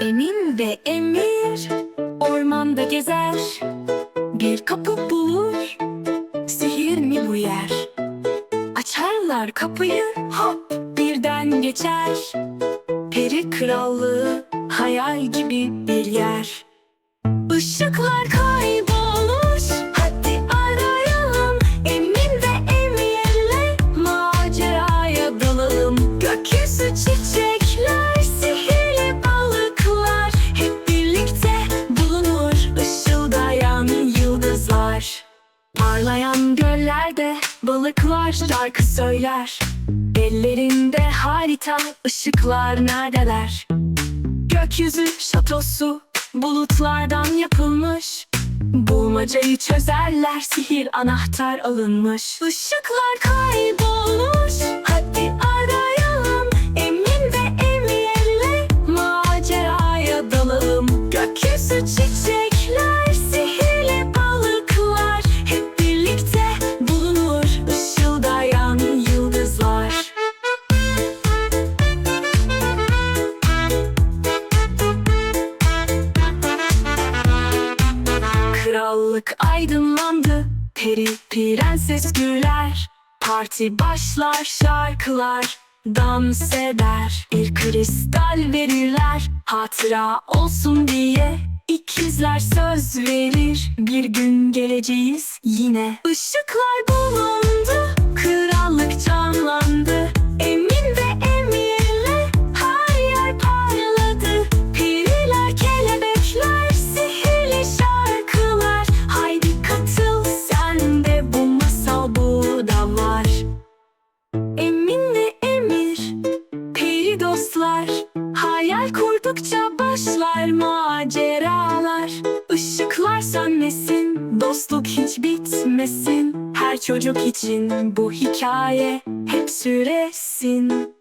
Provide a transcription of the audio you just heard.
Emin ve Emir ormanda gezer. Bir kapı bulur Sihir mi bu yer? Açarlar kapıyı hop birden geçer. Peri krallığı hayal gibi bir yer. Işıklar kar yıldızlar Parlayan göllerde balıklar şarkı söyler. Ellerinde harita ışıklar neredeler? Gökyüzü şatosu bulutlardan yapılmış. Bulmacayı çözerler sihir anahtar alınmış. Işıklar kaybolmuş Krallık aydınlandı Peri prenses güler. Parti başlar şarkılar Dans eder. Bir kristal verirler Hatıra olsun diye İkizler söz verir. Bir gün geleceğiz yine Işıklar bulundu dostlar Hayal kurdukça başlar maceralar. Işıklar sönmesin, dostluk hiç bitmesin. Her çocuk için bu hikaye hep süresin